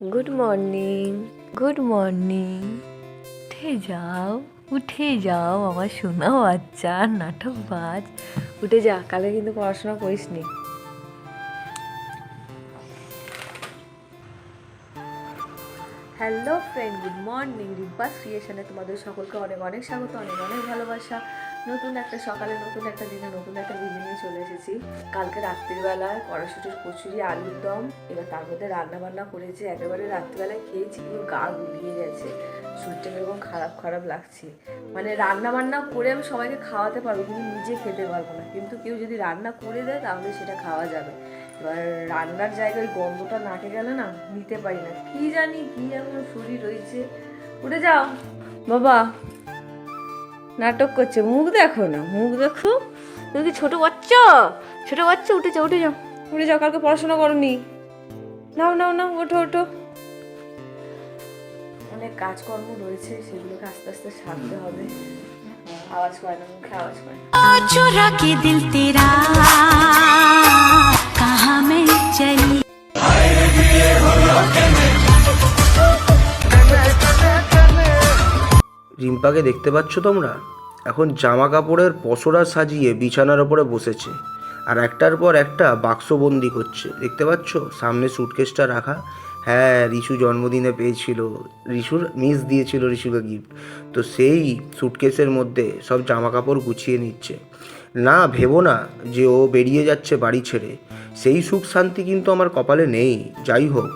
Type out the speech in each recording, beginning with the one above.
Good morning good morning উঠে যাও উঠে যাও, আমার শোনা বাচ্চা নাটক বাজ। উঠে যা কালে কিন্তু পড়াশোনা করিস নি। Hello friend good morning Rimpa's ক্রিয়েশনে তোমাদের সকলকে অনেক অনেক স্বাগত, অনেক অনেক ভালোবাসা। নতুন একটা সকালে, নতুন একটা দিনে, নতুন একটা ভিডিও নিয়ে চলে এসেছি। কালকে রাত্রিবেলায় কড়াশুটির কচুরি, আলুর দম, এবার তার মধ্যে রান্না বান্না করেছি। একেবারে রাত্রিবেলায় খেয়েছি পুরো গা গুলিয়ে গেছে। শরীরটা কীরকম খারাপ খারাপ লাগছে। মানে রান্না বান্না করে আমি সবাইকে খাওয়াতে পারব, কিন্তু নিজে খেতে পারব না। কিন্তু কেউ যদি রান্না করে দেয়, তাহলে সেটা খাওয়া যাবে। এবার রান্নার জায়গায় গন্ধটা নাকে গেলে না, নিতে পারি না। কি জানি কি এমন শরীর রয়েছে। উঠে যাও। বাবা নাটক করছে। মুখ দেখো না মুখ দেখো। তুমি কি ছোট বাচ্চা? ছোট বাচ্চা উঠে যাও উঠে যাও। উঠে যাও কালকে পড়াশোনা করনি। নাও নাও নাও ওঠো ওঠো। অনেক কাজকর্ম রয়েছে সেগুলোকে আস্তে আস্তে সারতে হবে। আওয়াজ করে না মুখে আওয়াজ করে রিম্পাকে দেখতে পাচ্ছ তোমরা? এখন জামা কাপড়ের পসরা সাজিয়ে বিছানার ওপরে বসেছে আর একটার পর একটা বাক্সবন্দি করছে। দেখতে পাচ্ছ? সামনে সুটকেসটা রাখা। হ্যাঁ রিশু জন্মদিনে পেয়েছিল। রিশুর মিস দিয়েছিল রিশুকে গিফট তো সেই সুটকেসের মধ্যে সব জামা কাপড় গুছিয়ে নিচ্ছে। না ভেবো না যে ও বেরিয়ে যাচ্ছে বাড়ি ছেড়ে। সেই সুখ শান্তি কিন্তু আমার কপালে নেই। যাই হোক।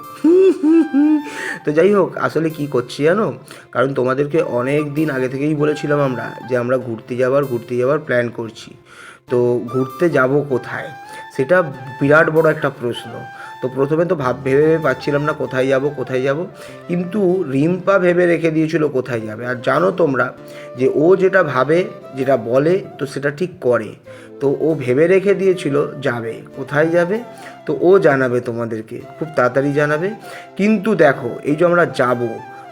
তো যাই হোক, আসলে কি করছি জানো? কারণ তোমাদেরকে অনেক দিন আগে থেকেই বলেছিলাম আমরা যে আমরা ঘুরতে যাবার ঘুরতে যাবার প্ল্যান করছি। তো ঘুরতে যাব কোথায়? সেটা বিরাট বড় একটা প্রশ্ন। তো প্রথমে তো ভাব, ভেবে ভেবে পাচ্ছিলাম না কোথায় যাব কোথায় যাব। কিন্তু রিম্পা ভেবে রেখে দিয়েছিল কোথায় যাবে। আর জানো তোমরা যে ও যেটা ভাবে, যেটা বলে, তো সেটা ঠিক করে। তো ও ভেবে রেখে দিয়েছিল যাবে, কোথায় যাবে? তো ও জানাবে তোমাদেরকে, খুব তাড়াতাড়ি জানাবে। কিন্তু দেখো, এই যে আমরা যাব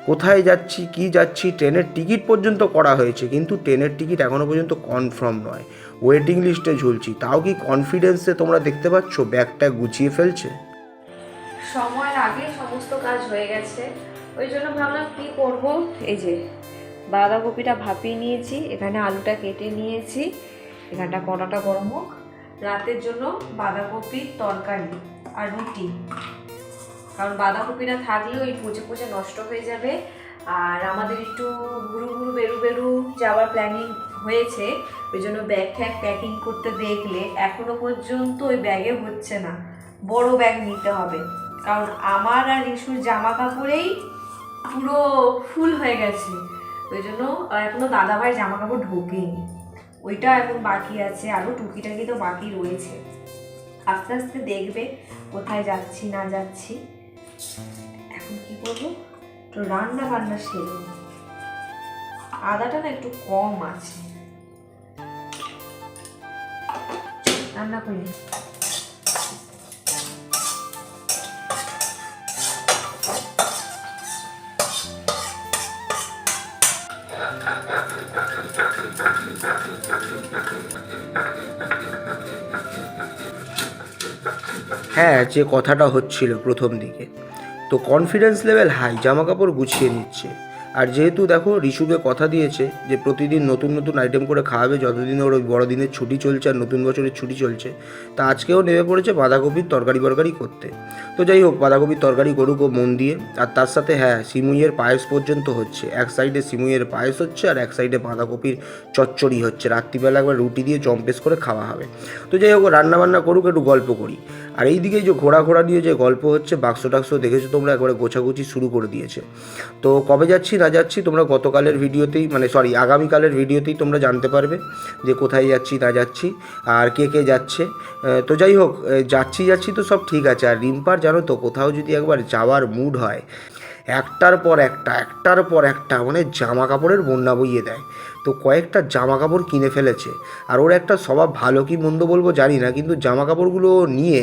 কোথায় যাচ্ছি, কি যাচ্ছি, ট্রেনের টিকিট পর্যন্ত করা হয়েছে, কিন্তু ট্রেনের টিকিট এখনও পর্যন্ত কনফার্ম নয়। ওয়েটিং লিস্টে ঝুলছি, তাও কি কনফিডেন্সে তোমরা দেখতে পাচ্ছ, ব্যাগটা গুছিয়ে ফেলছে? সময়ের আগে সমস্ত কাজ হয়ে গেছে। ওই জন্য ভাবলাম কি করব? এই যে বাঁধাকপিটা ভাপিয়ে নিয়েছি, এখানে আলুটা কেটে নিয়েছি, এখানটা কড়াটা গরম হোক। রাতের জন্য বাঁধাকপির তরকারি আর রুটি। কারণ বাঁধাকপিটা থাকলে ওই পচে পচে নষ্ট হয়ে যাবে। আর আমাদের একটু ঘুরু ঘুরু বেরু বেরু যাওয়ার প্ল্যানিং হয়েছে। ওই জন্য ব্যাগ ফ্যাগ প্যাকিং করতে দেখলে এখনও পর্যন্ত ওই ব্যাগে হচ্ছে না। বড় ব্যাগ নিতে হবে। কারণ আমার আর ইস্যুর জামা কাপড়েই পুরো ফুল হয়ে গেছে। ওই জন্য আর এখনও দাদাভাই জামা কাপড় ঢোকেনি। ওইটা এখন বাকি আছে। আরও টুকিটাকি তো বাকি রয়েছে। আস্তে আস্তে দেখবে কোথায় যাচ্ছি, না যাচ্ছি। এখন কি করব? একটু রান্না বান্না সেরে আদাটা না একটু কম আছে। রান্না করি হ্যাঁ যে কথাটা হচ্ছিল প্রথম দিকে। তো কনফিডেন্স লেভেল হাই জামা কাপড় গুছিয়ে নিচ্ছে। আর যেহেতু দেখো রিশুকে কথা দিয়েছে যে প্রতিদিন নতুন নতুন আইটেম করে খাওয়াবে, যতদিন ওর ওই বড়দিনের ছুটি চলছে আর নতুন বছরের ছুটি চলছে, তা আজকেও নেমে পড়েছে বাঁধাকপির তরকারি বরকারি করতে। তো যাই হোক, বাঁধাকপির তরকারি করুক ও মন দিয়ে, আর তার সাথে হ্যাঁ সিমুইয়ের পায়েস পর্যন্ত হচ্ছে। এক সাইডে সিমুইয়ের পায়েস হচ্ছে আর এক সাইডে বাঁধাকপির চচ্চড়ি হচ্ছে। রাত্রিবেলা একবার রুটি দিয়ে জম্পেস করে খাওয়া হবে। তো যাই হোক রান্নাবান্না করুক, একটু গল্প করি। আর এইদিকে যে ঘোড়া ঘোড়া নিয়ে যে গল্প হচ্ছে, বাক্স টাক্স দেখেছ তোমরা? একবারে গোছাগুছি শুরু করে দিয়েছে। তো কবে যাচ্ছি, না যাচ্ছি তোমরা গতকালের ভিডিওতেই মানে সরি আগামীকালের ভিডিওতেই তোমরা জানতে পারবে যে কোথায় যাচ্ছি, না যাচ্ছি, আর কে কে যাচ্ছে। তো যাই হোক যাচ্ছি যাচ্ছি তো সব ঠিক আছে। আর রিম্পার জানো তো, কোথাও যদি একবার যাওয়ার মুড হয়, একটার পর একটা, একটার পর একটা মানে জামা কাপড়ের বন্যা বইয়ে দেয়। তো কয়েকটা জামা কাপড় কিনে ফেলেছে। আর ওর একটা স্বভাব ভালো কি মন্দ বলব জানি না, কিন্তু জামা কাপড়গুলো নিয়ে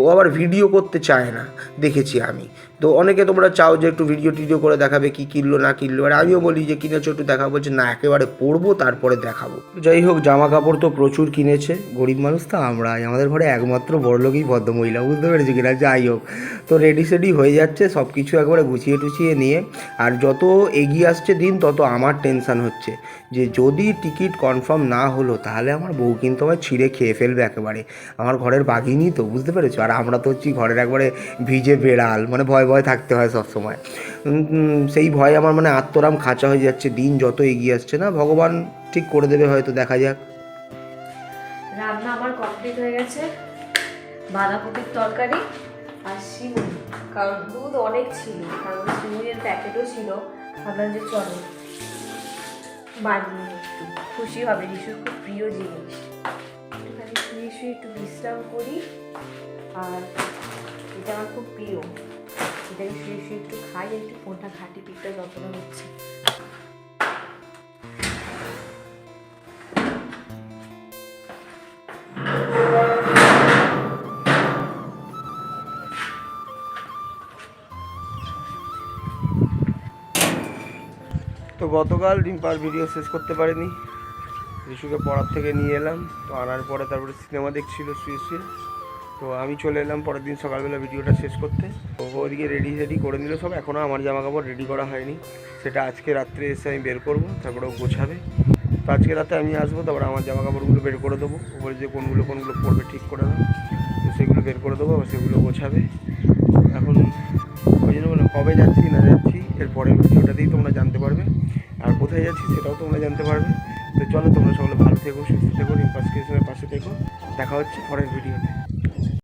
ও আবার ভিডিও করতে চায় না, দেখেছি আমি। তো অনেকে তোমরা চাও যে একটু ভিডিও টিডিও করে দেখাবে কি কিনলো না কিনলো আর আমিও বলি যে কিনেছো একটু দেখাবো বলছে না, একেবারে পরবো, তারপরে দেখাবো। যাই হোক জামা কাপড় তো প্রচুর কিনেছে, গরিব মানুষ তো আমরাই, আমাদের ঘরে একমাত্র বড়লোকই ভদ্রমহিলা, বুঝতে পেরেছি কিনা? যাই হোক, তো রেডি সেডি হয়ে যাচ্ছে সব কিছু একবারে গুছিয়ে টুছিয়ে নিয়ে, আর যত এগিয়ে আসছে দিন, তত আমার টেনশান হচ্ছে। যে যদি টিকিট কনফার্ম না হলো, তাহলে আমার বউ কিন্তু আমার ছিঁড়ে খেয়ে ফেলবে একেবারে। আমার ঘরের বাঘিনী তো, বুঝতে পেরেছ? আর আমরা তো হচ্ছি ঘরের একবারে ভিজে বেড়াল মানে ভয় ভয় থাকতে হয় সবসময়। সেই ভয় আমার মানে আত্মরাম খাঁচা হয়ে যাচ্ছে, দিন যত এগিয়ে আসছে না? ভগবান ঠিক করে দেবে হয়তো, দেখা যাক। রান্না আমার কমপ্লিট হয়ে গেছে। বাঁধাকপির তরকারি আর শিমুই কারণ দুধ অনেক ছিল, কারণ শিমুইয়ের প্যাকেটও ছিল। ভাবলাম যে চলো। বানিয়ে একটু। খুশি হবে, যিশুর খুব প্রিয় জিনিস। এখানে শুয়ে শুয়ে একটু বিশ্রাম করি। আর এটা আমার খুব প্রিয়। এটাকে শুয়ে শুয়ে একটু খাই, একটু ফোনটা ঘাটি পিঠটা যত্ন হচ্ছে গতকাল ডিম্পার ভিডিও শেষ করতে পারিনি। রিশুকে পড়ার থেকে নিয়ে এলাম, তো আনার পরে তারপরে সিনেমা দেখছিল শুয়ে শুয়ে তো আমি চলে এলাম পরের দিন সকালবেলা ভিডিওটা শেষ করতে। তো ওদিকে রেডি রেডি করে নিল সব এখনও আমার জামা কাপড় রেডি করা হয়নি। সেটা আজকে রাত্রে এসে আমি বের করব, তারপরে ও গোছাবে। তো আজকে রাতে আমি আসব, তারপরে আমার জামা কাপড়গুলো বের করে দেবো। ও বলে যে কোনগুলো কোনগুলো পরবে ঠিক করে দাও তো সেগুলো বের করে দেবো সেগুলো গোছাবে। এখন ওই জন্য বললাম, কবে যাচ্ছি না যাচ্ছি? এর পরের ভিডিওটাতেই তোমরা জানতে পারবে। আর কোথায় যাচ্ছি সেটাও তোমরা জানতে পারবে। তো চলো তোমরা সকলে ভালো থেকো, সুস্থ থেকো রিম্পাস পাশে থেকো। দেখা হচ্ছে পরের ভিডিওতে।